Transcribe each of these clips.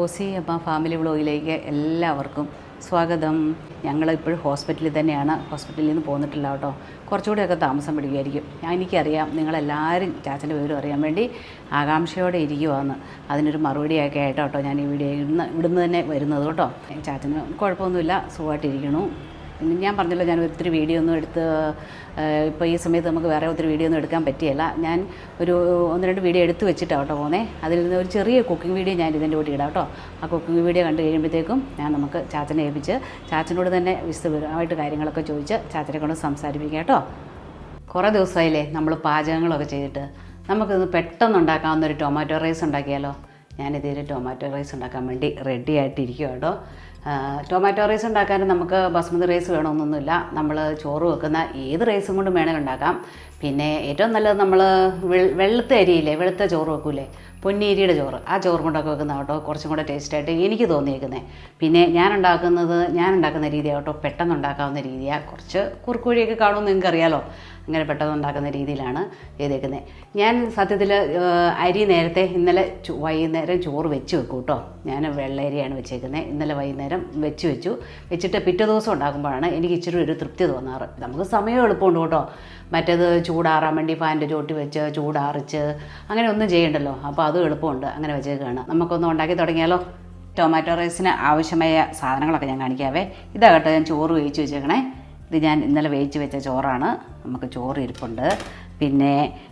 Aussie അമ്മ family വ്ളോഗിലേക്ക് എല്ലാവർക്കും സ്വാഗതം. ഞങ്ങൾ ഇപ്പോഴും ഹോസ്പിറ്റലിൽ തന്നെയാണ്. ഹോസ്പിറ്റലിൽ നിന്ന് പോന്നിട്ടില്ല കേട്ടോ. കുറച്ചുകൂടെയൊക്കെ താമസം പിടിക്കുമായിരിക്കും. ഞാൻ എനിക്കറിയാം നിങ്ങളെല്ലാവരും ചാച്ചന്റെ വിവരം അറിയാൻ വേണ്ടി ആകാംക്ഷയോടെ ഇരിക്കുവാന്ന്. അതിനൊരു മറുപടിയൊക്കെ ആയിട്ടോ കേട്ടോ ഞാൻ ഈ വീഡിയോ ഇവിടുന്ന് ഇവിടുന്ന് തന്നെ വരുന്നത് കേട്ടോ. ചാച്ചന് കുഴപ്പമൊന്നുമില്ല. സുഖമായിട്ടിരിക്കണു ഞാൻ പറഞ്ഞല്ലോ ഞാൻ ഒത്തിരി വീഡിയോ ഒന്നും എടുത്ത് ഇപ്പോൾ ഈ സമയത്ത് നമുക്ക് വേറെ ഒത്തിരി വീഡിയോ ഒന്നും എടുക്കാൻ പറ്റിയല്ല. ഞാൻ ഒരു ഒന്ന് രണ്ട് വീഡിയോ എടുത്ത് വെച്ചിട്ടാണ് കേട്ടോ പോകുന്നത് അതിൽ നിന്ന് ഒരു ചെറിയ കുക്കിംഗ് വീഡിയോ ഞാൻ ഇതിന്റെ കൂടി ഇടാം കേട്ടോ. ആ കുക്കിംഗ് വീഡിയോ കണ്ടു കഴിയുമ്പോഴത്തേക്കും ഞാൻ നമുക്ക് ചാച്ചനെ ഏൽപ്പിച്ച് ചാച്ചനോട് തന്നെ വിശദപരമായിട്ട് കാര്യങ്ങളൊക്കെ ചോദിച്ച് ചാച്ചനെ കൊണ്ട് സംസാരിപ്പിക്കാം കേട്ടോ. കുറേ ദിവസമായില്ലേ നമ്മൾ പാചകങ്ങളൊക്കെ ചെയ്തിട്ട്. നമുക്കിത് പെട്ടെന്ന് ഉണ്ടാക്കാവുന്ന ഒരു ടൊമാറ്റോ റൈസ് ഉണ്ടാക്കിയാലോ? ഞാനിതൊരു ടൊമാറ്റോ റൈസ് ഉണ്ടാക്കാൻ വേണ്ടി റെഡി ആയിട്ടിരിക്കുക കേട്ടോ. ടൊമാറ്റോ റൈസ് ഉണ്ടാക്കാൻ നമുക്ക് ബസ്മതി റൈസ് വേണമെന്നൊന്നുമില്ല. നമ്മൾ ചോറ് വെക്കുന്ന ഏത് റൈസും കൊണ്ടും വേണമെങ്കിൽ ഉണ്ടാക്കാം. പിന്നെ ഏറ്റവും നല്ലത് നമ്മൾ വെളുത്ത അരിയില്ലേ വെളുത്ത ചോറ് വെക്കൂലേ പൊന്നിയരിയുടെ ചോറ്. ആ ചോറ് കൊണ്ടൊക്കെ വെക്കുന്ന കേട്ടോ കുറച്ചും കൂടെ ടേസ്റ്റായിട്ട് എനിക്ക് തോന്നിയേക്കുന്നത് പിന്നെ ഞാൻ ഉണ്ടാക്കുന്നത് ഞാൻ ഉണ്ടാക്കുന്ന രീതി കേട്ടോ പെട്ടെന്ന് ഉണ്ടാക്കാവുന്ന രീതിയാണ് കുറച്ച് കുറുക്കുവഴിയൊക്കെ കാണുമെന്ന് നിങ്ങൾക്ക് അറിയാലോ അങ്ങനെ പെട്ടെന്ന് ഉണ്ടാക്കുന്ന രീതിയിലാണ് ചെയ്തേക്കുന്നത് ഞാൻ സത്യത്തിൽ അരി നേരത്തെ ഇന്നലെ വൈകുന്നേരം ചോറ് വെച്ച് വെക്കും കേട്ടോ ഞാൻ വെള്ളരിയാണ് വെച്ചേക്കുന്നത് ഇന്നലെ വൈകുന്നേരം വെച്ച് വെച്ചു. വെച്ചിട്ട് പിറ്റേ ദിവസം ഉണ്ടാക്കുമ്പോഴാണ് എനിക്ക് ഇച്ചിരി ഒരു തൃപ്തി തോന്നാറ്. നമുക്ക് സമയം എളുപ്പമുണ്ട് കേട്ടോ. മറ്റേത് ചൂടാറാൻ വേണ്ടി ഫാന്റെ ചോട്ടി വെച്ച് ചൂടാറിച്ച് അങ്ങനെ ഒന്നും ചെയ്യണ്ടല്ലോ. അപ്പോൾ അതും എളുപ്പമുണ്ട്. അങ്ങനെ വെച്ചേക്കാണ്. നമുക്കൊന്ന് ഉണ്ടാക്കി തുടങ്ങിയാലോ? ടൊമാറ്റോ റൈസിന് ആവശ്യമായ സാധനങ്ങളൊക്കെ ഞാൻ കാണിക്കാവേ. ഇതാകട്ടെ ഞാൻ ചോറ് വേവിച്ച് വെച്ചേക്കണേ. ഇത് ഞാൻ ഇന്നലെ വേവിച്ച് വെച്ച ചോറാണ്. നമുക്ക് ചോറ് ഇരിപ്പുണ്ട്. പിന്നെ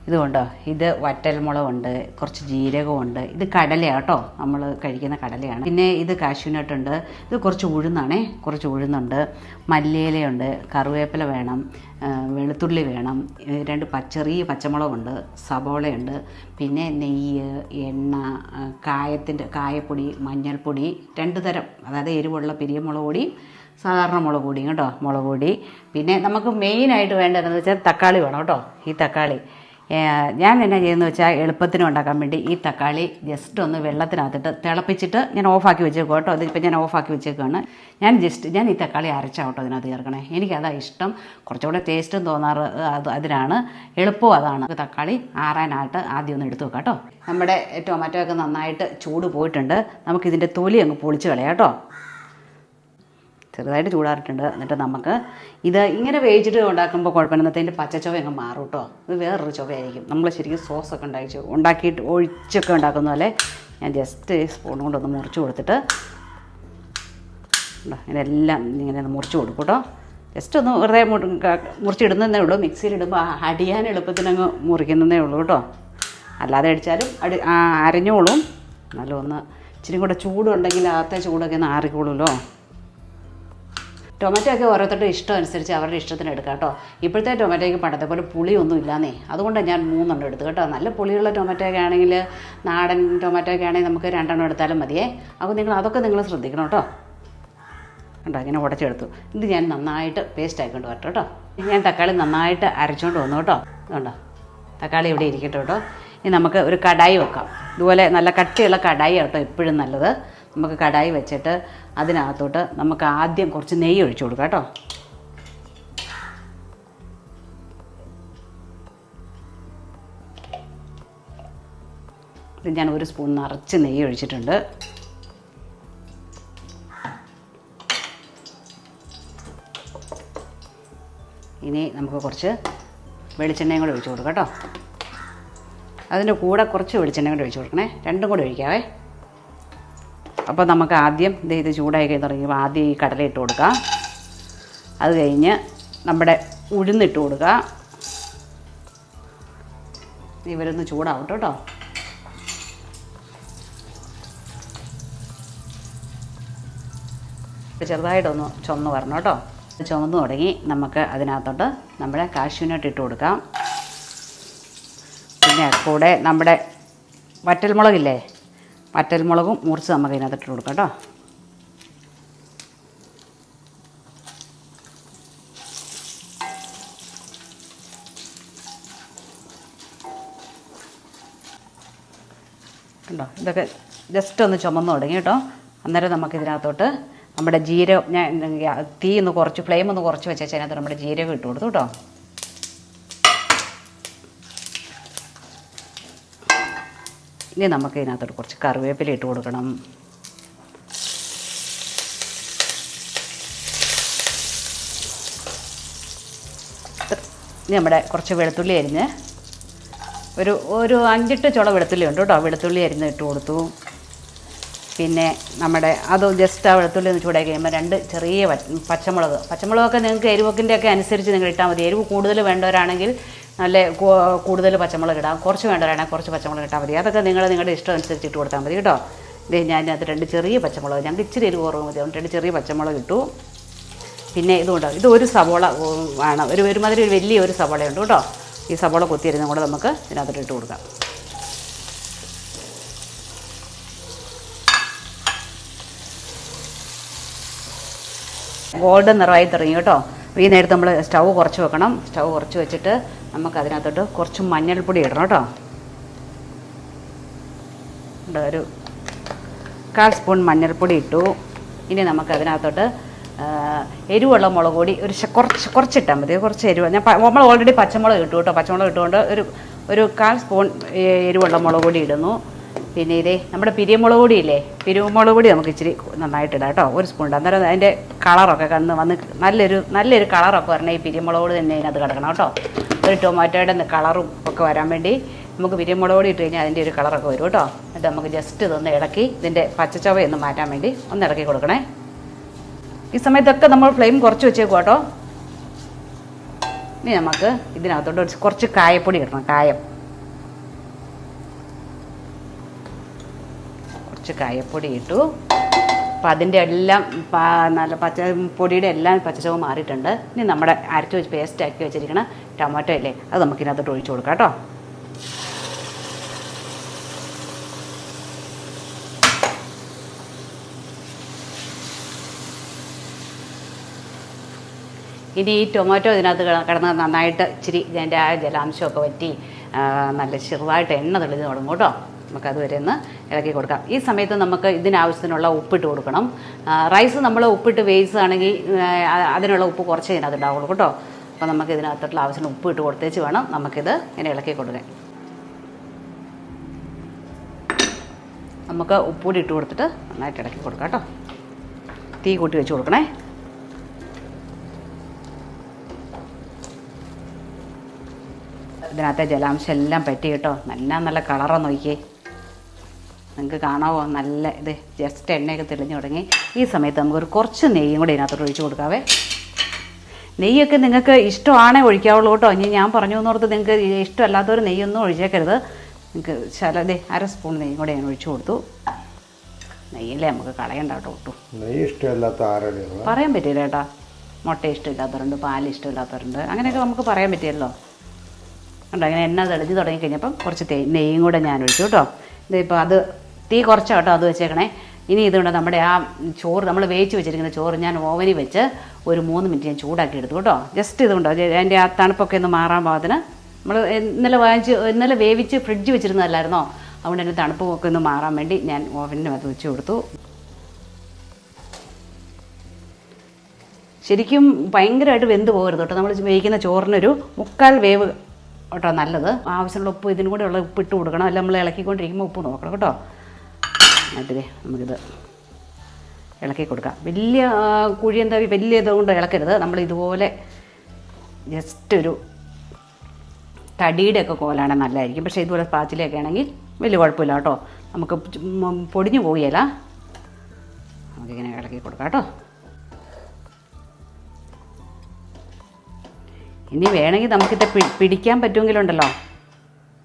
ഇതുകൊണ്ടോ ഇത് വറ്റൽമുളകുണ്ട് കുറച്ച് ജീരകമുണ്ട് ഇത് കടലയാണ് കേട്ടോ. നമ്മൾ കഴിക്കുന്ന കടലയാണ്. പിന്നെ ഇത് കാശുനട്ടുണ്ട് ഇത് കുറച്ച് ഉഴുന്നാണേ. കുറച്ച് ഉഴുന്നുണ്ട്. മല്ലിയിലയുണ്ട്. കറിവേപ്പില വേണം. വെളുത്തുള്ളി വേണം. രണ്ട് പച്ചറിയ പച്ചമുളകുണ്ട്. സബോളയുണ്ട് പിന്നെ നെയ്യ് എണ്ണ കായത്തിന്റെ കായപ്പൊടി മഞ്ഞൾപ്പൊടി രണ്ട് തരം. അതായത് എരിവുള്ള പിരിയമുളക് സാധാരണ മുളക് പൊടിയും കേട്ടോ? മുളക് പൊടി. പിന്നെ നമുക്ക് മെയിനായിട്ട് വേണ്ടതെന്ന് വെച്ചാൽ തക്കാളി വേണം കേട്ടോ? ഈ തക്കാളി. ഞാൻ എന്നാ ചെയ്യുന്നത് വെച്ചാൽ എളുപ്പത്തിന് ഉണ്ടാക്കാൻ വേണ്ടി ഈ തക്കാളി ജസ്റ്റ് ഒന്ന് വെള്ളത്തിനകത്തിട്ട് തിളപ്പിച്ചിട്ട് ഞാൻ ഓഫാക്കി വെച്ചേക്കും കേട്ടോ? അതിപ്പോൾ ഞാൻ ഓഫാക്കി വെച്ചേക്കാണ്. ഞാൻ ജസ്റ്റ് ഞാൻ ഈ തക്കാളി അരച്ചാ കേട്ടോ അതിനകത്ത് ചേർക്കണേ. എനിക്കതാ ഇഷ്ടം. കുറച്ചുകൂടെ ടേസ്റ്റും തോന്നാറ് അത് അതിനാണ്. എളുപ്പവും അതാണ്. തക്കാളി ആറാനായിട്ട് ആദ്യം ഒന്ന് എടുത്തു വെക്കാം കേട്ടോ? നമ്മുടെ ടൊമാറ്റോ ഒക്കെ നന്നായിട്ട് ചൂട് പോയിട്ടുണ്ട്. നമുക്കിതിന്റെ തൊലി അങ്ങ് പൊളിച്ച് കളയാം കേട്ടോ? ചെറുതായിട്ട് ചൂടാറിയിട്ടുണ്ട് എന്നിട്ട് നമുക്ക് ഇത് ഇങ്ങനെ വേവിച്ചിട്ട് ഉണ്ടാക്കുമ്പോൾ കുഴപ്പമില്ലാത്തതിന്റെ പച്ചച്ചൊവ അങ്ങ് മാറും കേട്ടോ. ഇത് വേറൊരു ചൊവയായിരിക്കും. നമ്മൾ ശരിക്കും സോസൊക്കെ ഉണ്ടാക്കി ഉണ്ടാക്കിയിട്ട് ഒഴിച്ചൊക്കെ ഉണ്ടാക്കുന്ന പോലെ ഞാൻ ജസ്റ്റ് സ്പൂൺ കൊണ്ടൊന്ന് മുറിച്ച് കൊടുത്തിട്ട് ഉണ്ടോ, ഇങ്ങനെ ഒന്ന് മുറിച്ച് കൊടുക്കും കേട്ടോ. ജസ്റ്റ് ഒന്ന് വെറുതെ മുറിച്ചിടുന്നതേ ഉള്ളൂ. മിക്സിയിലിടുമ്പോൾ അടിയാൻ എളുപ്പത്തിനങ്ങ് മുറിക്കുന്നതേ ഉള്ളൂ കേട്ടോ. അല്ലാതെ അടിച്ചാലും അടി അരഞ്ഞോളും. എന്നാലും ഒന്ന് ഇച്ചിരി കൂടെ ചൂടുണ്ടെങ്കിൽ അകത്തെ ചൂടൊക്കെ ഒന്ന് ആറിക്കോളുമല്ലോ. ടൊമാറ്റോ ഒക്കെ ഓരോരുത്തരുടെ ഇഷ്ടം അനുസരിച്ച് അവരുടെ ഇഷ്ടത്തിന് എടുക്കാം കേട്ടോ. ഇപ്പോഴത്തെ ടൊമാറ്റോയ്ക്ക് പണ്ടത്തെ പോലെ പുളിയൊന്നും ഇല്ലാന്നേ. അതുകൊണ്ടാണ് ഞാൻ മൂന്നെണ്ണം എടുത്തു കേട്ടോ. നല്ല പുളിയുള്ള ടൊമാറ്റോ ഒക്കെ ആണെങ്കിൽ നാടൻ ടൊമാറ്റോ ഒക്കെ ആണെങ്കിൽ നമുക്ക് രണ്ടെണ്ണം എടുത്താലും മതിയേ. അപ്പോൾ നിങ്ങൾ അതൊക്കെ നിങ്ങൾ ശ്രദ്ധിക്കണം കേട്ടോ. കണ്ടോ ഇങ്ങനെ ഉടച്ചെടുത്തു. ഇത് ഞാൻ നന്നായിട്ട് പേസ്റ്റ് ആയിക്കൊണ്ട് വരട്ടെ കേട്ടോ. ഞാൻ തക്കാളി നന്നായിട്ട് അരച്ചുകൊണ്ട് വന്നു കേട്ടോ. അതുകൊണ്ടോ തക്കാളി ഇവിടെ ഇരിക്കട്ടെ കേട്ടോ. ഇനി നമുക്ക് ഒരു കടായി വെക്കാം. ഇതുപോലെ നല്ല കട്ടിയുള്ള കടായി കേട്ടോ എപ്പോഴും നല്ലത്. നമുക്ക് കടായി വെച്ചിട്ട് അതിനകത്തോട്ട് നമുക്ക് ആദ്യം കുറച്ച് നെയ്യ് ഒഴിച്ചു കൊടുക്കാം കേട്ടോ. ഇത് ഞാൻ ഒരു സ്പൂൺ നിറച്ച് നെയ്യ് ഒഴിച്ചിട്ടുണ്ട്. ഇനി നമുക്ക് കുറച്ച് വെളിച്ചെണ്ണയും കൂടെ ഒഴിച്ചു കൊടുക്കാം കേട്ടോ. അതിന്റെ കൂടെ കുറച്ച് വെളിച്ചെണ്ണയും കൂടെ ഒഴിച്ചു കൊടുക്കണേ. രണ്ടും കൂടെ ഒഴിക്കാവേ. അപ്പോൾ നമുക്ക് ആദ്യം ഇത് ചൂടായി കഴിഞ്ഞ് തുടങ്ങിയപ്പോൾ ആദ്യം ഈ കടല ഇട്ട് കൊടുക്കുക അത് കഴിഞ്ഞ് നമ്മുടെ ഉഴുന്നിട്ട് കൊടുക്കുക ഇവരൊന്ന് ചൂടാവട്ടെ കേട്ടോ. ചെറുതായിട്ടൊന്ന് ചുമന്ന് വരണം കേട്ടോ. ചുമന്ന് തുടങ്ങി നമുക്ക് അതിനകത്തോട്ട് നമ്മുടെ കാഷ്യൂനട്ട് ഇട്ട് കൊടുക്കാം. പിന്നെ കൂടെ നമ്മുടെ വറ്റൽമുളകില്ലേ? വറ്റൽമുളകും മുറിച്ച് നമുക്ക് ഇതിനകത്ത് ഇട്ട് കൊടുക്കാം കേട്ടോ. കണ്ടോ? ഇതൊക്കെ ജസ്റ്റ് ഒന്ന് ചുമന്ന് തുടങ്ങി കേട്ടോ. അന്നേരം നമുക്കിതിനകത്തോട്ട് നമ്മുടെ ജീരകം ഞാൻ തീ ഒന്ന് കുറച്ച് ഫ്ലെയിം ഒന്ന് കുറച്ച് വെച്ചാൽ അതിനകത്ത് നമ്മുടെ ജീരകം ഇട്ട് കൊടുത്തു കേട്ടോ. ഇനി നമുക്ക് ഇതിനകത്തോട്ട് കുറച്ച് കറിവേപ്പില ഇട്ട് കൊടുക്കണം. ഇനി നമ്മുടെ കുറച്ച് വെളുത്തുള്ളി അരിഞ്ഞ് ഒരു ഒരു അഞ്ചെട്ട് ചുള വെളുത്തുള്ളി ഉണ്ട് കേട്ടോ. വെളുത്തുള്ളി അരിഞ്ഞ് ഇട്ട് കൊടുത്തു. പിന്നെ നമ്മുടെ അത് ജസ്റ്റ് ആ വെളുത്തുള്ളി ഒന്ന് ചൂടാക്കി കഴിയുമ്പോൾ രണ്ട് ചെറിയ പച്ചമുളക്. പച്ചമുളകൊക്കെ നിങ്ങൾക്ക് എരിവൊക്കിന്റെ ഒക്കെ അനുസരിച്ച് നിങ്ങൾ ഇട്ടാൽ മതി. എരിവ് കൂടുതൽ വേണ്ടവരാണെങ്കിൽ നല്ല കൂടുതൽ പച്ചമുളക് ഇടാം. കുറച്ച് വേണ്ടവരാണെങ്കിൽ കുറച്ച് പച്ചമുളക് ഇട്ടാൽ മതി. അതൊക്കെ നിങ്ങൾ നിങ്ങളുടെ ഇഷ്ടം അനുസരിച്ച് ഇട്ട് കൊടുത്താൽ മതി കേട്ടോ. ഇത് ഞാൻ അത് രണ്ട് ചെറിയ പച്ചമുളക് ഞങ്ങൾക്ക് ഇച്ചിരി എരിവ് കുറവ് മതി. അതുകൊണ്ട് രണ്ട് ചെറിയ പച്ചമുളക് ഇട്ടു. പിന്നെ ഇതുകൊണ്ട് ഇത് ഒരു സവോള ആണ്. ഒരു ഒരുമാതിരി ഒരു വലിയ ഒരു സവോളയുണ്ട് കേട്ടോ. ഈ സവോള കൊത്തിയിരുന്നും കൂടെ നമുക്ക് ഇതിനകത്തോട്ട് ഇട്ട് കൊടുക്കാം. ഗോൾഡൻ നിറമായി തുടങ്ങി കേട്ടോ. ഈ നേരത്ത് നമ്മൾ സ്റ്റൗ കുറച്ച് വെക്കണം. സ്റ്റൗ കുറച്ച് വെച്ചിട്ട് നമുക്ക് അതിനകത്തോട്ട് കുറച്ച് മഞ്ഞൾപ്പൊടി ഇടണം കേട്ടോ. ഒരു കാൽ സ്പൂൺ മഞ്ഞൾപ്പൊടി ഇട്ടു. ഇനി നമുക്ക് അതിനകത്തോട്ട് എരിവുള്ള മുളക് പൊടി ഒരു കുറച്ച് കുറച്ചിട്ടാൽ മതി. കുറച്ച് എരിവ്. ഞാൻ നമ്മൾ ഓൾറെഡി പച്ചമുളക് ഇട്ടു കേട്ടോ. പച്ചമുളക് ഇട്ടുകൊണ്ട് ഒരു ഒരു കാൽ സ്പൂൺ എരിവുള്ള മുളക് പൊടി ഇടുന്നു. പിന്നെ ഇതേ നമ്മുടെ പിരിമുളക് കൂടി ഇല്ലേ? പിരിമുളക് പൊടി നമുക്ക് ഇച്ചിരി നന്നായിട്ട് ഇടാം കേട്ടോ. ഒരു സ്പൂൺ ഇടാം. അന്നേരം അതിന്റെ കളറൊക്കെ കന്ന് വന്ന് നല്ലൊരു നല്ലൊരു കളറൊക്കെ വരണേ ഈ പിരിമുളക് പൊടി തന്നെ അതിനകത്ത് കിടക്കണം കേട്ടോ. ഒരു ടൊമാറ്റോയുടെ കളറും ഒക്കെ വരാൻ വേണ്ടി നമുക്ക് പിരിമുളക് പൊടി ഇട്ട് കഴിഞ്ഞാൽ അതിന്റെ ഒരു കളറൊക്കെ വരും കേട്ടോ. എന്നിട്ട് നമുക്ക് ജസ്റ്റ് ഇതൊന്ന് ഇളക്കി ഇതിന്റെ പച്ചച്ചവയൊന്ന് മാറ്റാൻ വേണ്ടി ഒന്ന് ഇളക്കി കൊടുക്കണേ. ഈ സമയത്തൊക്കെ നമ്മൾ ഫ്ലെയിം കുറച്ച് വെച്ചേക്കും കേട്ടോ. ഇനി നമുക്ക് ഇതിനകത്തോട്ട് കുറച്ച് കായപ്പൊടി ഇടണം കായം. കുറച്ച് കായപ്പൊടി ഇട്ടു. അപ്പം അതിന്റെ എല്ലാം നല്ല പച്ച പൊടിയുടെ എല്ലാം പച്ചച്ചവ് മാറിയിട്ടുണ്ട്. ഇനി നമ്മുടെ അരച്ച് വെച്ച് പേസ്റ്റ് ആക്കി വെച്ചിരിക്കുന്ന ടൊമാറ്റോ അല്ലേ അത് നമുക്കിതിനകത്തോട്ട് ഒഴിച്ചു കൊടുക്കാം കേട്ടോ. ഇനി ഈ ടൊമാറ്റോ ഇതിനകത്ത് കിട- കിടന്ന് നന്നായിട്ട് ഇച്ചിരി ഇതിന്റെ ആ ജലാംശമൊക്കെ വറ്റി നല്ല ചെറുതായിട്ട് എണ്ണ തെളിഞ്ഞ് തുടങ്ങും കേട്ടോ. നമുക്കത് വരെ ഒന്ന് ഇളക്കി കൊടുക്കാം. ഈ സമയത്ത് നമുക്ക് ഇതിനാവശ്യത്തിനുള്ള ഉപ്പിട്ട് കൊടുക്കണം. റൈസ് നമ്മൾ ഉപ്പിട്ട് വേവിച്ചതാണെങ്കിൽ അതിനുള്ള ഉപ്പ് കുറച്ച് ഇതിനകത്ത് ഉണ്ടാവുള്ളൂ കേട്ടോ. അപ്പോൾ നമുക്ക് ഇതിനകത്തുള്ള ആവശ്യത്തിന് ഉപ്പ് ഇട്ട് കൊടുത്തേച്ച് വേണം നമുക്കിത് ഇങ്ങനെ ഇളക്കി കൊടുക്കാൻ. നമുക്ക് ഉപ്പൂടി ഇട്ട് കൊടുത്തിട്ട് നന്നായിട്ട് ഇളക്കി കൊടുക്കാം കേട്ടോ. തീ കൂട്ടി വെച്ച് കൊടുക്കണേ. ഇതിനകത്തെ ജലാംശം എല്ലാം പറ്റി കേട്ടോ. നല്ല നല്ല കളറാണ് നോക്കിയേ. നിങ്ങൾക്ക് കാണാവോ? നല്ല ഇത് ജസ്റ്റ് എണ്ണയൊക്കെ തെളിഞ്ഞു തുടങ്ങി. ഈ സമയത്ത് നമുക്കൊരു കുറച്ച് നെയ്യും കൂടി ഇതിനകത്തോട്ട് ഒഴിച്ചു കൊടുക്കാവേ. നെയ്യൊക്കെ നിങ്ങൾക്ക് ഇഷ്ടമാണേ ഒഴിക്കാവുള്ളൂ കേട്ടോ. ഇനി ഞാൻ പറഞ്ഞു എന്നോർത്ത് നിങ്ങൾക്ക് ഇഷ്ടമല്ലാത്തൊരു നെയ്യൊന്നും ഒഴിച്ചേക്കരുത്. നിങ്ങൾക്ക് ചിലതേ അര സ്പൂൺ നെയ്യും കൂടെ ഞാൻ ഒഴിച്ചു കൊടുത്തു. നെയ്യല്ലേ നമുക്ക് കളയണ്ട കേട്ടോ ഒട്ടും. പറയാൻ പറ്റില്ല കേട്ടോ മുട്ട ഇഷ്ടമില്ലാത്തവരുണ്ട് പാൽ ഇഷ്ടമില്ലാത്തവരുണ്ട്. അങ്ങനെയൊക്കെ നമുക്ക് പറയാൻ പറ്റിയല്ലോ. ഉണ്ടോ അങ്ങനെ എണ്ണ തെളിഞ്ഞ് തുടങ്ങി കഴിഞ്ഞപ്പം കുറച്ച് നെയ്യും കൂടെ ഞാൻ ഒഴിച്ചു കേട്ടോ. ഇതിപ്പോൾ അത് തീ കുറച്ചാണ് കേട്ടോ അത് വെച്ചേക്കണേ. ഇനി ഇതുകൊണ്ട് നമ്മുടെ ആ ചോറ് നമ്മൾ വേവിച്ച് വെച്ചിരിക്കുന്ന ചോറ് ഞാൻ ഓവനിൽ വെച്ച് ഒരു മൂന്ന് മിനിറ്റ് ഞാൻ ചൂടാക്കി എടുത്തു കേട്ടോ. ജസ്റ്റ് ഇതുകൊണ്ട് അതിന്റെ ആ തണുപ്പൊക്കെ ഒന്ന് മാറാൻ പാകത്തിന് നമ്മൾ ഇന്നലെ വാങ്ങിച്ച് ഇന്നലെ വേവിച്ച് ഫ്രിഡ്ജ് വെച്ചിരുന്നതല്ലായിരുന്നോ? അതുകൊണ്ട് എന്റെ തണുപ്പൊക്കെ ഒന്ന് മാറാൻ വേണ്ടി ഞാൻ ഓവനിൽ അത് വെച്ച് കൊടുത്തു. ശരിക്കും ഭയങ്കരമായിട്ട് വെന്ത് പോകരുത് കേട്ടോ. നമ്മൾ വേവിക്കുന്ന ചോറിനൊരു മുക്കാൽ വേവ് കേട്ടോ നല്ലത്. ആവശ്യമുള്ള ഉപ്പ് ഇതിനും കൂടെ ഉള്ള ഉപ്പ് ഇട്ട് കൊടുക്കണം. അല്ല നമ്മൾ ഇളക്കിക്കൊണ്ടിരിക്കുമ്പോൾ ഉപ്പ് നോക്കണം കേട്ടോ. എന്നിട്ട് നമുക്കിത് ഇളക്കി കൊടുക്കാം. വലിയ കുഴി എന്താ വലിയ ഇതുകൊണ്ട് ഇളക്കരുത്. നമ്മൾ ഇതുപോലെ ജസ്റ്റ് ഒരു തടിയുടെ ഒക്കെ കോലാണ് നല്ലതായിരിക്കും. പക്ഷേ ഇതുപോലെ പാച്ചിലൊക്കെ ആണെങ്കിൽ വലിയ കുഴപ്പമില്ല കേട്ടോ. നമുക്ക് പൊടിഞ്ഞു പോവുകയില്ല. നമുക്കിങ്ങനെ ഇളക്കി കൊടുക്കാം കേട്ടോ. ഇനി വേണമെങ്കിൽ നമുക്കിത് പിടിക്കാൻ പറ്റുമെങ്കിലുണ്ടല്ലോ.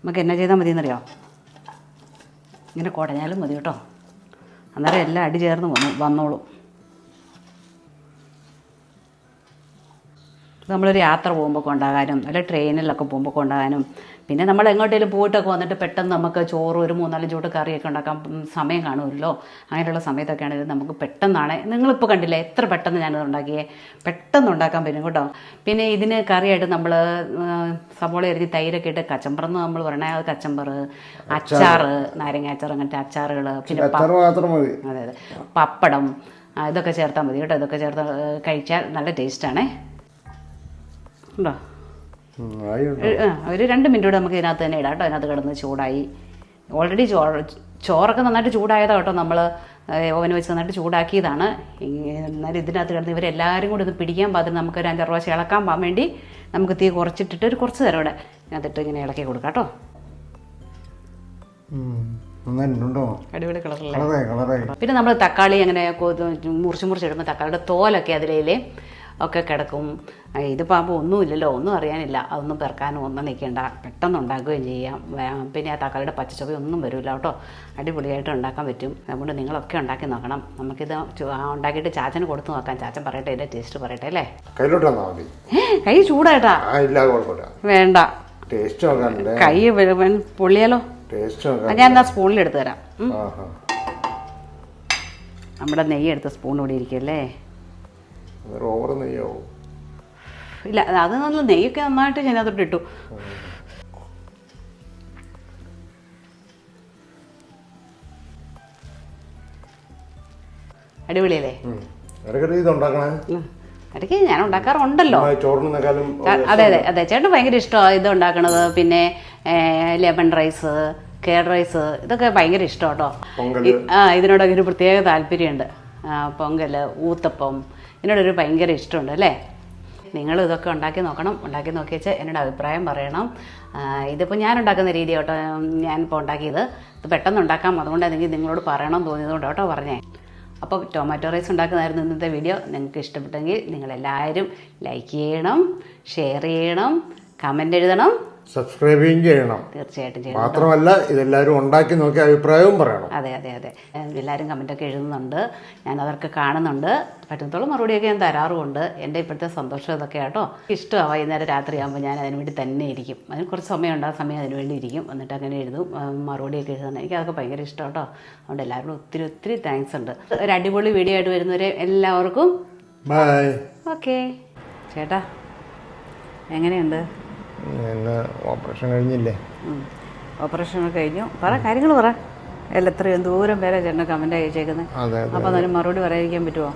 നമുക്ക് എന്നാ ചെയ്താൽ മതി എന്നറിയോ ഇങ്ങനെ കുടഞ്ഞാലും മതി കേട്ടോ. അന്നേരം എല്ലാം അടി ചേർന്ന് വന്നു വന്നോളും. നമ്മളൊരു യാത്ര പോകുമ്പോൾ കൊണ്ടാകാനും അല്ല ട്രെയിനിലൊക്കെ പോകുമ്പോൾ കൊണ്ടാകാനും. പിന്നെ നമ്മൾ എങ്ങോട്ടേലും പോയിട്ടൊക്കെ വന്നിട്ട് പെട്ടെന്ന് നമുക്ക് ചോറ് ഒരു മൂന്നാലും ചൂട് കറിയൊക്കെ ഉണ്ടാക്കാൻ സമയം കാണുമല്ലോ. അങ്ങനെയുള്ള സമയത്തൊക്കെ ആണെങ്കിൽ നമുക്ക് പെട്ടെന്നാണ്. നിങ്ങളിപ്പോൾ കണ്ടില്ലേ എത്ര പെട്ടെന്ന് ഞാനത് ഉണ്ടാക്കിയേ? പെട്ടെന്ന് ഉണ്ടാക്കാൻ പറ്റും കേട്ടോ. പിന്നെ ഇതിന് കറിയായിട്ട് നമ്മൾ സവോള എഴുതി തൈരൊക്കെ ഇട്ട് കച്ചമ്പറെന്ന് നമ്മൾ പറയണേ അത് കച്ചമ്പർ അച്ചാറ് നാരങ്ങ അച്ചാർ അങ്ങനത്തെ അച്ചാറുകൾ പിന്നെ അതെ അതെ. പപ്പടം ഇതൊക്കെ ചേർത്താൽ മതി കേട്ടോ. ഇതൊക്കെ ചേർത്ത് കഴിച്ചാൽ നല്ല ടേസ്റ്റാണേ. ഉണ്ടോ? ഒരു- രണ്ട് മിനിറ്റ് കൂടെ നമുക്ക് ഇതിനകത്ത് തന്നെ ഇടാം കേട്ടോ. അതിനകത്ത് കിടന്ന് ചൂടായി. ഓൾറെഡി ചോറ് ചോറൊക്കെ നന്നായിട്ട് ചൂടായതാണ് കേട്ടോ നമ്മൾ ഓവന് വെച്ച് നന്നായിട്ട് ചൂടാക്കിയതാണ്. എന്നാലും ഇതിനകത്ത് കിടന്ന് ഇവരെല്ലാവരും കൂടി ഒന്ന് പിടിക്കാൻ പാത്രം നമുക്ക് ഒരു അഞ്ചാറ് പ്രാവശ്യം ഇളക്കാൻ പോകാൻ വേണ്ടി നമുക്ക് തീ കുറച്ചിട്ടിട്ട് ഒരു കുറച്ച് നേരം ഇവിടെ അതിട്ട് ഇങ്ങനെ ഇളക്കി കൊടുക്കാം കേട്ടോ. അടിപൊളി കളറല്ലേ കളറേ കളറേ പിന്നെ നമ്മൾ തക്കാളി അങ്ങനെ മുറിച്ച് മുറിച്ചിടുമ്പോൾ തക്കാളിയുടെ തോലൊക്കെ അതിലേ ഒക്കെ കിടക്കും. ഇത് ഇതിപ്പോൾ ആകുമ്പോൾ ഒന്നുമില്ലല്ലോ ഒന്നും അറിയാനില്ല. അതൊന്നും പെറുക്കാനും ഒന്നും നിൽക്കേണ്ട. പെട്ടെന്ന് ഉണ്ടാക്കുകയും ചെയ്യാം. പിന്നെ ആ തക്കാളിയുടെ പച്ചച്ചൊവ ഒന്നും വരില്ല കേട്ടോ. അടിപൊളിയായിട്ട് ഉണ്ടാക്കാൻ പറ്റും. അതുകൊണ്ട് നിങ്ങളൊക്കെ ഉണ്ടാക്കി നോക്കണം. നമുക്കിത് ഉണ്ടാക്കിയിട്ട് ചാച്ചന് കൊടുത്ത് നോക്കാം. ചാച്ചൻ പറയട്ടെ ഇതിന്റെ ടേസ്റ്റ് പറയട്ടെ അല്ലേ? കൈ ചൂടായിട്ടാ? വേണ്ട. കൈ പൊള്ളിയാലോ? ഞാൻ എന്നാ സ്പൂണിൽ എടുത്തു തരാം. നമ്മുടെ നെയ്യ് എടുത്ത സ്പൂൺ ഇവിടെ ഇരിക്കല്ലേ? അന്നേരം ഓവർ നെയ്യാവോ. ഇല്ല അത് നല്ല നെയ്യൊക്കെ നന്നായിട്ട് ഞാൻ അതിട്ട് ഇട്ടു. അടിപൊളിയല്ലേ? ഉം. ഇടയ്ക്കിടെ ഇത് ഉണ്ടാക്കണേ? ഇടയ്ക്ക് ഞാൻ ഉണ്ടാക്കാറുണ്ടല്ലോ. അതെ അതെ അതെ. ചേട്ടന് ഭയങ്കര ഇഷ്ടമാണ് ഇത് ഉണ്ടാക്കണത്. പിന്നെ ലെമൺ റൈസ് കേഡ് റൈസ് ഇതൊക്കെ ഭയങ്കര ഇഷ്ടം കേട്ടോ. ആ ഇതിനോടൊക്കെ ഒരു പ്രത്യേക താല്പര്യമുണ്ട്. ആ, പൊങ്കൽ ഊത്തപ്പം ഇതിനോടൊരു ഭയങ്കര ഇഷ്ടമുണ്ട് അല്ലേ? നിങ്ങൾ ഇതൊക്കെ ഉണ്ടാക്കി നോക്കണം. ഉണ്ടാക്കി നോക്കി വെച്ച് എന്നോട് അഭിപ്രായം പറയണം. ഇതിപ്പോൾ ഞാൻ ഉണ്ടാക്കുന്ന രീതി കേട്ടോ ഞാനിപ്പോൾ ഉണ്ടാക്കിയത്. ഇത് പെട്ടെന്ന് ഉണ്ടാക്കാം. അതുകൊണ്ട് എനിക്ക് നിങ്ങളോട് പറയണം തോന്നിയതുകൊണ്ട് കേട്ടോ പറഞ്ഞേ. അപ്പോൾ ടൊമാറ്റോ റൈസ് ഉണ്ടാക്കുന്നതായിരുന്നു ഇന്നത്തെ വീഡിയോ. നിങ്ങൾക്ക് ഇഷ്ടപ്പെട്ടെങ്കിൽ നിങ്ങളെല്ലാവരും ലൈക്ക് ചെയ്യണം ഷെയർ ചെയ്യണം കമന്റ് എഴുതണം. സബ്സ്ക്രൈബ് ചെയ്യണം. തീർച്ചയായിട്ടും ചെയ്യണം. മാത്രമല്ല ഇതെല്ലാവരും ഉണ്ടാക്കി നോക്കി അഭിപ്രായവും പറയണം. അതെ അതെ അതെ. എല്ലാവരും കമന്റൊക്കെ എഴുതുന്നുണ്ട്. ഞാൻ അതൊക്കെ കാണുന്നുണ്ട്. പറ്റുന്നത്തോളം മറുപടിയൊക്കെ ഞാൻ തരാറുമുണ്ട്. എന്റെ ഇപ്പോഴത്തെ സന്തോഷം ഇതൊക്കെ കേട്ടോ ഇഷ്ടമാണ് വൈകുന്നേരം രാത്രിയാകുമ്പോൾ ഞാൻ അതിന് വേണ്ടി തന്നെ ഇരിക്കും. അതിന് കുറച്ച് സമയമുണ്ട്. ആ സമയം അതിന് വേണ്ടി ഇരിക്കും. എന്നിട്ട് അങ്ങനെ എഴുതും. മറുപടിയൊക്കെ എഴുതുന്നത് എനിക്ക് അതൊക്കെ ഭയങ്കര ഇഷ്ടം കേട്ടോ അതുകൊണ്ട് എല്ലാവരോടും ഒത്തിരി ഒത്തിരി താങ്ക്സ് ഉണ്ട്. ഒരു അടിപൊളി വീഡിയോ ആയിട്ട് വരുന്നവരെ എല്ലാവർക്കും ബൈ ഓക്കെ ചേട്ടാ എങ്ങനെയുണ്ട്? എന്നെ ഓപ്പറേഷൻ കഴിഞ്ഞില്ലേ? ഓപ്പറേഷൻ കഴിഞ്ഞു. പറ കാര്യങ്ങൾ പറ. അല്ല എത്രയും ദൂരം പേരെ ചേട്ടൻ കമന്റ് അയച്ചേക്കുന്നത് അപ്പോൾ അതിന് മറുപടി പറയാതിരിക്കാൻ പറ്റുമോ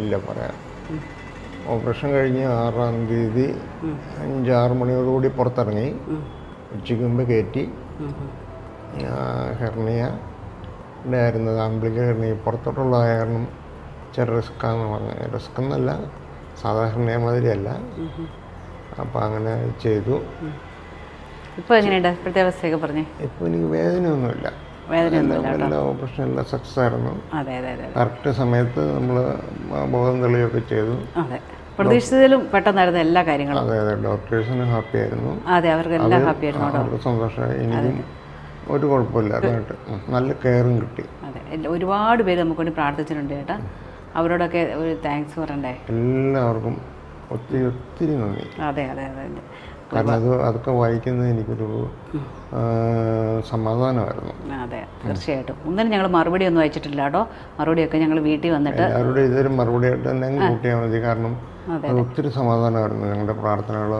ഇല്ല പറയാം. ഓപ്പറേഷൻ കഴിഞ്ഞ് ആറാം തീയതി അഞ്ചാറ് മണിയോടുകൂടി പുറത്തിറങ്ങി. ഉച്ചയ്ക്ക് മുമ്പ് കയറ്റി. ഹെർണിയ ഉണ്ടായിരുന്നത് ആംബ്ലിക്ക് ഹെർണിയ. പുറത്തോട്ടുള്ള കാരണം ചെറിയ റിസ്ക്കാന്ന് പറഞ്ഞു. റിസ്ക് എന്നല്ല സാധാരണ മാതിരിയല്ല. അപ്പോൾ അങ്ങനെ ചെയ്തു. ഇപ്പോൾ എങ്ങനെയുണ്ട്? ഇപ്പോഴത്തെ അവസ്ഥയൊക്കെ പറഞ്ഞേ. ഇപ്പോൾ എനിക്ക് വേദനയൊന്നുമില്ല. വേദനയൊന്നുമില്ല ഓപ്പറേഷൻ എല്ലാം സക്സസ് ആയിരുന്നു. കറക്റ്റ് സമയത്ത് നമ്മൾ ബോധം തെളിയൊക്കെ ചെയ്തു. അതെ. പ്രതീക്ഷിച്ചതിലും പെട്ടെന്നായിരുന്നു എല്ലാ കാര്യങ്ങളും. അതെ അതെ. ഡോക്ടേഴ്സിന് ഹാപ്പി ആയിരുന്നു. അതെ അവർക്ക് എല്ലാം ഹാപ്പി ആയിരുന്നു അവർക്ക് സന്തോഷമായി എനിക്കും ഒരു കുഴപ്പമില്ല. നല്ല കെയറും കിട്ടി. അതെ. ഒരുപാട് പേര് നമുക്ക് വേണ്ടി പ്രാർത്ഥിച്ചിട്ടുണ്ട് ചേട്ടാ അവരോടൊക്കെ ഒരു താങ്ക്സ് പറയണ്ടേ എല്ലാവർക്കും ഒത്തിരി ഒത്തിരി നന്ദി. അതെ അതെ അതെ കാരണം അത് അതൊക്കെ വായിക്കുന്നത് എനിക്കൊരു സമാധാനമായിരുന്നു. അതെ തീർച്ചയായിട്ടും. ഒന്നിനും ഞങ്ങൾ മറുപടി ഒന്നും അയച്ചിട്ടില്ല കേട്ടോ. മറുപടിയൊക്കെ ഞങ്ങൾ വീട്ടിൽ വന്നിട്ട് അവരുടെ ഇതൊരു മറുപടിയായിട്ട് തന്നെ കൂട്ടിയാൽ മതി. കാരണം അതെ അത് ഒത്തിരി സമാധാനമായിരുന്നു. ഞങ്ങളുടെ പ്രാർത്ഥനകൾ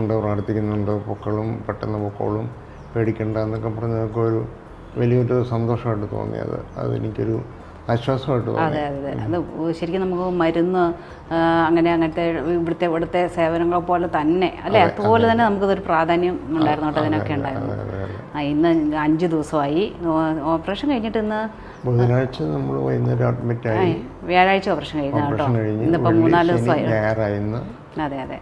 ഉണ്ട് പ്രാർത്ഥിക്കുന്നുണ്ട്. പൊക്കളും പെട്ടെന്ന് പൊക്കോളും. പേടിക്കണ്ട എന്നൊക്കെ പറഞ്ഞതൊക്കെ ഒരു വലിയൊരു സന്തോഷമായിട്ട് തോന്നിയത് അതെനിക്കൊരു ആശ്വാസമായിട്ട് അതെ അതെ അതെ. ശരിക്കും നമുക്ക് മരുന്ന് അങ്ങനെ അങ്ങനത്തെ ഇവിടുത്തെ ഇവിടുത്തെ സേവനങ്ങൾ പോലെ തന്നെ അല്ലെ? അതുപോലെ തന്നെ നമുക്കതൊരു പ്രാധാന്യം ഉണ്ടായിരുന്നു. കേട്ടോ അതിനൊക്കെ ഉണ്ടായിരുന്നു ആ ഇന്ന് അഞ്ച് ദിവസമായി. ഓപ്പറേഷൻ കഴിഞ്ഞിട്ട് ഇന്ന് ബുധനാഴ്ച നമ്മൾ വൈകുന്നേരം അഡ്മിറ്റ് ആയി. വ്യാഴാഴ്ച ഓപ്പറേഷൻ കഴിഞ്ഞു കേട്ടോ. ഇന്നിപ്പോൾ മൂന്നാൽ ദിവസമായി. അതെ അതെ.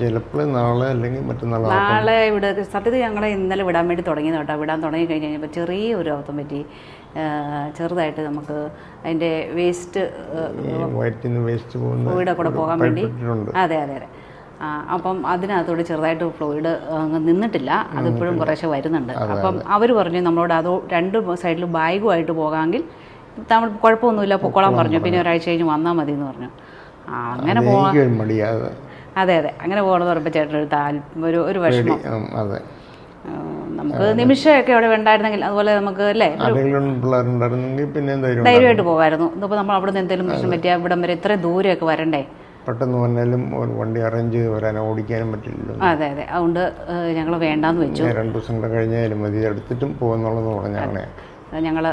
ചിലപ്പോൾ നാളെ അല്ലെങ്കിൽ മറ്റന്നാൾ നാളെ ഇവിടെ സത്യത്തിൽ ഞങ്ങളെ ഇന്നലെ വിടാൻ വേണ്ടി തുടങ്ങിയത് കേട്ടോ വിടാൻ തുടങ്ങി കഴിഞ്ഞ് കഴിഞ്ഞപ്പോൾ ചെറിയൊരു അബദ്ധം പറ്റി ചെറുതായിട്ട് നമുക്ക് അതിന്റെ വേസ്റ്റ് വേസ്റ്റ് ഫ്ലൂയിഡ് കൂടെ പോകാൻ വേണ്ടി അതെ അതെ അതെ. അപ്പം അതിനകത്തോട് ചെറുതായിട്ട് ഫ്ലൂയിഡ് അങ്ങ് നിന്നിട്ടില്ല. അതിപ്പോഴും കുറേശ്ശെ വരുന്നുണ്ട്. അപ്പം അവർ പറഞ്ഞു നമ്മളോട് അതോ രണ്ട് സൈഡിൽ ബാഗുമായിട്ട് പോകാമെങ്കിൽ നമ്മൾ കുഴപ്പമൊന്നുമില്ല പൊക്കോളാൻ പറഞ്ഞു. പിന്നെ ഒരാഴ്ച കഴിഞ്ഞ് വന്നാൽ മതി എന്ന് പറഞ്ഞു അങ്ങനെ പോകാൻ അതെ. അതെ അങ്ങനെ പോകണമെന്ന് പറയുമ്പോൾ ചേട്ടൻ ഒരു താല്പര്യം ഒരു ഒരു വിഷമം. നമുക്ക് നിമിഷമൊക്കെ അവിടെ ഉണ്ടായിരുന്നെങ്കിൽ അതുപോലെ നമുക്ക് അല്ലേ? പിന്നെ ധൈര്യം ധൈര്യമായിട്ട് പോകായിരുന്നു ഇന്നിപ്പോൾ നമ്മൾ അവിടെ നിന്ന് എന്തെങ്കിലും പ്രശ്നം പറ്റിയാൽ ഇവിടം വരെ ഇത്രയും ദൂരെയൊക്കെ വരണ്ടേ? പെട്ടെന്ന് വന്നാലും ഒരു വണ്ടി അറേഞ്ച് ചെയ്ത് വരാൻ ഓടിക്കാനും പറ്റില്ലല്ലോ. അതെ അതെ. അതുകൊണ്ട് ഞങ്ങൾ വേണ്ടാന്ന് വെച്ചു. രണ്ട് ദിവസം കൂടെ കഴിഞ്ഞാലും മതി. എടുത്തിട്ടും പോകുന്നുള്ളത് പറഞ്ഞാണ്. ഞങ്ങൾ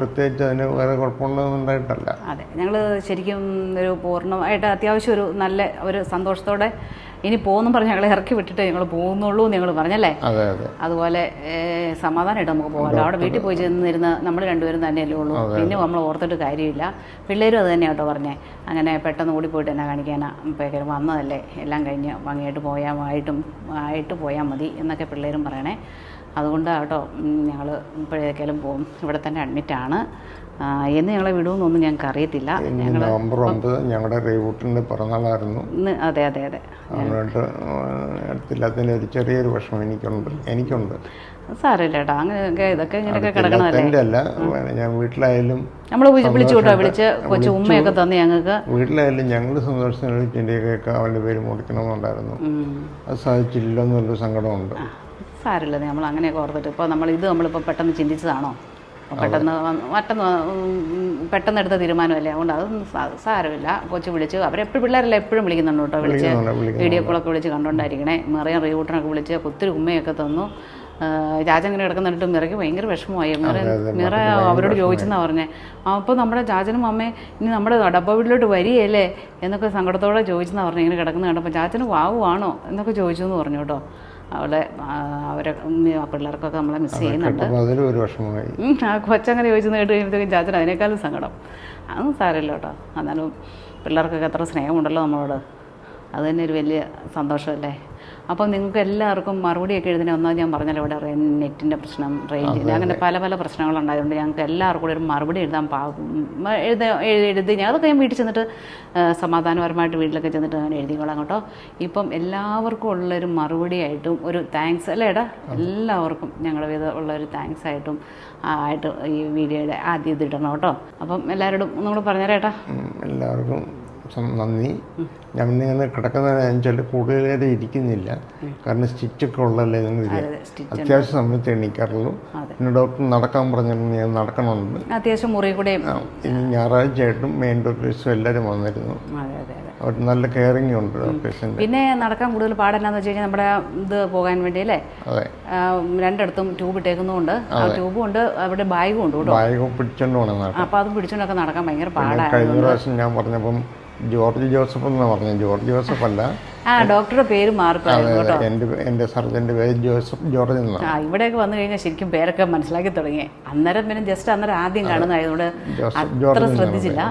പ്രത്യേകിച്ച് അതിന് വേറെ കുഴപ്പമുള്ളതൊന്നുണ്ടായിട്ടല്ല അതെ ഞങ്ങൾ ശരിക്കും ഒരു പൂർണമായിട്ട് അത്യാവശ്യം ഒരു നല്ല ഒരു സന്തോഷത്തോടെ ഇനി പോകുന്നു പറഞ്ഞ് ഞങ്ങളെ ഇറക്കി വിട്ടിട്ട് ഞങ്ങൾ പോകുന്നുള്ളൂ എന്ന് ഞങ്ങൾ പറഞ്ഞല്ലേ? അതെ അതെ. അതുപോലെ സമാധാനമായിട്ട് നമുക്ക് പോകാമല്ലോ അവിടെ വീട്ടിൽ പോയി ചെന്നിരുന്ന് നമ്മൾ രണ്ടുപേരും തന്നെയല്ലേ ഉള്ളൂ. പിന്നെ നമ്മൾ ഓർത്തിട്ട് കാര്യമില്ല. പിള്ളേരും അത് തന്നെയാണ് കേട്ടോ പറഞ്ഞേ. അങ്ങനെ പെട്ടെന്ന് ഓടിപ്പോയിട്ട് എന്നെ കാണിക്കാനാ? പേക്കർ വന്നതല്ലേ? എല്ലാം കഴിഞ്ഞ് ഭംഗിയായിട്ട് പോയാൽ ആയിട്ടും ആയിട്ട് പോയാൽ മതി എന്നൊക്കെ പിള്ളേരും പറയണേ. അതുകൊണ്ടാണ് കേട്ടോ ഞങ്ങൾ ഇപ്പോഴേക്കാലും പോകും ഇവിടെ തന്നെ അഡ്മിറ്റാണ് എന്ന് ഞങ്ങളെ വിടുമെന്നൊന്നും ഞങ്ങൾക്ക് അറിയത്തില്ല ഇനി നവംബർ ഒമ്പത് ഞങ്ങളുടെ റീവൂട്ടിന്റെ പിറന്നാളായിരുന്നു അതെ അതെ അതെ അതുകൊണ്ട് എടുത്തില്ലാത്തതിന് ഒരു ചെറിയൊരു വിഷമം എനിക്കുണ്ട് എനിക്കുണ്ട് സാരമില്ല കേട്ടോ അങ്ങനെയൊക്കെ ഇതൊക്കെ ഇങ്ങനെയൊക്കെ കിടക്കണമല്ലേ അല്ല ഞാൻ വീട്ടിലായാലും നമ്മൾ വിളിച്ചു കേട്ടോ വിളിച്ച് കൊച്ചു ഉമ്മയൊക്കെ തന്ന് ഞങ്ങൾക്ക് വീട്ടിലായാലും ഞങ്ങൾ സന്തോഷത്തിന് ചിന്തയൊക്കെ അവന്റെ പേര് മുടിക്കണമെന്നുണ്ടായിരുന്നു. അത് സാധിച്ചില്ലെന്നുള്ളൊരു സങ്കടമുണ്ട് സാരമില്ല. നമ്മൾ അങ്ങനെയൊക്കെ ഓർത്തിട്ട് ഇപ്പോൾ നമ്മൾ ഇത് നമ്മളിപ്പോൾ പെട്ടെന്ന് ചിന്തിച്ചതാണോ? പെട്ടെന്ന് മറ്റൊന്ന് പെട്ടെന്ന് എടുത്ത തീരുമാനമല്ലേ? അതുകൊണ്ട് അതൊന്നും സാരമില്ല. കൊച്ചു വിളിച്ച് അവരെപ്പോഴും പിള്ളേരെല്ലാം എപ്പോഴും വിളിക്കുന്നുണ്ട് കേട്ടോ വിളിച്ച്. വീഡിയോ കോളൊക്കെ വിളിച്ച് കണ്ടുകൊണ്ടായിരിക്കണേ മെറിയ റീവൂട്ടനൊക്കെ വിളിച്ച് ഒത്തിരി ഉമ്മയൊക്കെ തന്നു. ചാച്ച ഇങ്ങനെ കിടക്കുന്നിട്ട് മിറയ്ക്ക് ഭയങ്കര വിഷമമായി. മിറ മിറ അവരോട് ചോദിച്ചെന്നാ പറഞ്ഞേ. അപ്പോൾ നമ്മുടെ ചാച്ചനും അമ്മയും ഇനി നമ്മുടെ ഡബ്ബ വീട്ടിലോട്ട് വരികയല്ലേ? എന്നൊക്കെ സങ്കടത്തോടെ ചോദിച്ചെന്നാ പറഞ്ഞു. ഇങ്ങനെ കിടക്കുന്ന കണ്ടപ്പോൾ ചാച്ചന് വാവുവാണോ? എന്നൊക്കെ ചോദിച്ചു എന്ന് പറഞ്ഞു കേട്ടോ. അവളെ അവരെ പിള്ളേർക്കൊക്കെ നമ്മളെ മിസ് ചെയ്യുന്നുണ്ട്. ആ കൊച്ചങ്ങനെ ചോദിച്ചു കേട്ട് കഴിയുമ്പോഴത്തേക്കും ചാച്ചൻ അതിനേക്കാളും സങ്കടം. അതൊന്നും സാരമില്ല കേട്ടോ. എന്നാലും പിള്ളേർക്കൊക്കെ എത്ര സ്നേഹമുണ്ടല്ലോ നമ്മളോട്. അത് തന്നെ ഒരു വലിയ സന്തോഷമല്ലേ? അപ്പം നിങ്ങൾക്ക് എല്ലാവർക്കും മറുപടിയൊക്കെ എഴുതുന്ന ഒന്നാമത് ഞാൻ പറഞ്ഞല്ലോ ഇവിടെ റേ- നെറ്റിന്റെ പ്രശ്നം റേഞ്ചിന്റെ അങ്ങനെ പല പല പ്രശ്നങ്ങളുണ്ടായതുകൊണ്ട് ഞങ്ങൾക്ക് എല്ലാവർക്കും കൂടെ ഒരു മറുപടി എഴുതാൻ പാ എഴുത എഴുതി ഞാൻ അതൊക്കെ ഞാൻ വീട്ടിൽ ചെന്നിട്ട് സമാധാനപരമായിട്ട് വീട്ടിലൊക്കെ ചെന്നിട്ട് അങ്ങനെ എഴുതിക്കോളാം കേട്ടോ. ഇപ്പം എല്ലാവർക്കും ഉള്ളൊരു മറുപടിയായിട്ടും ഒരു താങ്ക്സ് അല്ലേ ഏടാ എല്ലാവർക്കും ഞങ്ങളുടെ വിധ ഉള്ള ഒരു താങ്ക്സ് ആയിട്ടും ആയിട്ട് ഈ വീഡിയോയുടെ ആദ്യം ഇത് ഇടണം കേട്ടോ. അപ്പം എല്ലാവരോടും നമ്മൾ പറഞ്ഞേരേട്ടാ എല്ലാവർക്കും നന്ദി. ഞാൻ ഇങ്ങനെ കിടക്കുന്ന കൂടുതൽ നേരം ഇരിക്കുന്നില്ല. കാരണം സ്റ്റിച്ചൊക്കെ ഉള്ളല്ലേ നിങ്ങൾ അത്യാവശ്യ സമയത്ത് എണീക്കാറുള്ളൂ. പിന്നെ ഡോക്ടർ നടക്കാൻ പറഞ്ഞിരുന്നു ഞാൻ നടക്കണമുണ്ട് അത്യാവശ്യം മുറി കൂടെ ഇനി ഞായറാഴ്ചയായിട്ടും മെയിൻ ഡോക്ടേഴ്സും എല്ലാവരും വന്നിരുന്നു. അവർ നല്ല കെയറിംഗ് ഉണ്ട് ഡോക്ടേഴ്സിന്റെ പിന്നെ നടക്കാൻ കൂടുതൽ പാടെന്നാന്ന് വെച്ച് കഴിഞ്ഞാൽ നമ്മുടെ ഇത് പോകാൻ വേണ്ടി അല്ലേ? രണ്ടിടത്തും ട്യൂബ് ഇട്ടേക്കുന്നുണ്ട് ആ ട്യൂബും ഉണ്ട് അവിടെ ബാഗും ഉണ്ട് കേട്ടോ. ബാഗ് പിടിച്ചോണ്ട് പോകണം അപ്പോൾ അത് പിടിച്ചുകൊണ്ടൊക്കെ നടക്കാൻ ഭയങ്കര പാടാണ് കഴിഞ്ഞ പ്രാവശ്യം ഞാൻ പറഞ്ഞപ്പം ജോർജ് ജോസഫ് എന്ന് പറഞ്ഞു ജോർജ് ജോസഫ് അല്ല. ആ ഡോക്ടറുടെ പേര് മാറിപ്പോയിരുന്നു എന്റെ എന്റെ സർജന്റെ പേര് ജോസഫ് ജോർജ് എന്നാണ്. ആ ഇവിടെയൊക്കെ വന്നു കഴിഞ്ഞാൽ ശരിക്കും പേരൊക്കെ മനസ്സിലാക്കി തുടങ്ങി. അന്നേരം പിന്നെ ജസ്റ്റ് അന്നേരം ആദ്യം കാണുന്നതായതുകൊണ്ട് അത്ര ശ്രദ്ധിച്ചില്ല.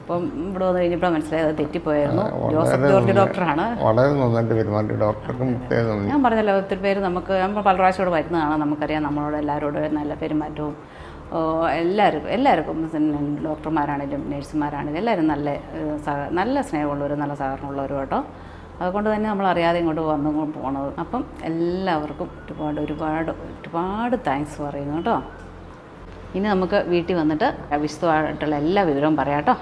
അപ്പം ഇവിടെ വന്നു കഴിഞ്ഞപ്പോൾ മനസ്സിലായത് തെറ്റിപ്പോയായിരുന്നു. ജോസഫ് ജോർജ് ഡോക്ടറാണ്. വളരെ നന്നായിട്ട് പെരുമാറി. ഡോക്ടർക്കും ഞാൻ പറഞ്ഞല്ലോ ഒത്തിരി പേര് നമുക്ക് നമ്മൾ പല പ്രാവശ്യം ഇവിടെ വരുന്നതാണ്. നമുക്കറിയാം നമ്മളോട് എല്ലാവരോടും നല്ല പെരുമാറ്റവും എല്ലാവർക്കും എല്ലാവർക്കും ഡോക്ടർമാരാണേലും നേഴ്സുമാരാണേലും എല്ലാവരും നല്ല നല്ല സ്നേഹമുള്ളവരും നല്ല സഹകരണമുള്ളവരും കേട്ടോ. അതുകൊണ്ട് തന്നെ നമ്മൾ അറിയാതെ ഇങ്ങോട്ട് വന്നു പോണത്. അപ്പം എല്ലാവർക്കും ഒരുപാട് ഒരുപാട് ഒരുപാട് താങ്ക്സ് പറയുന്നു കേട്ടോ. ഇനി നമുക്ക് വീട്ടിൽ വന്നിട്ട് വിശദമായിട്ടുള്ള എല്ലാ വിവരവും പറയാം കേട്ടോ.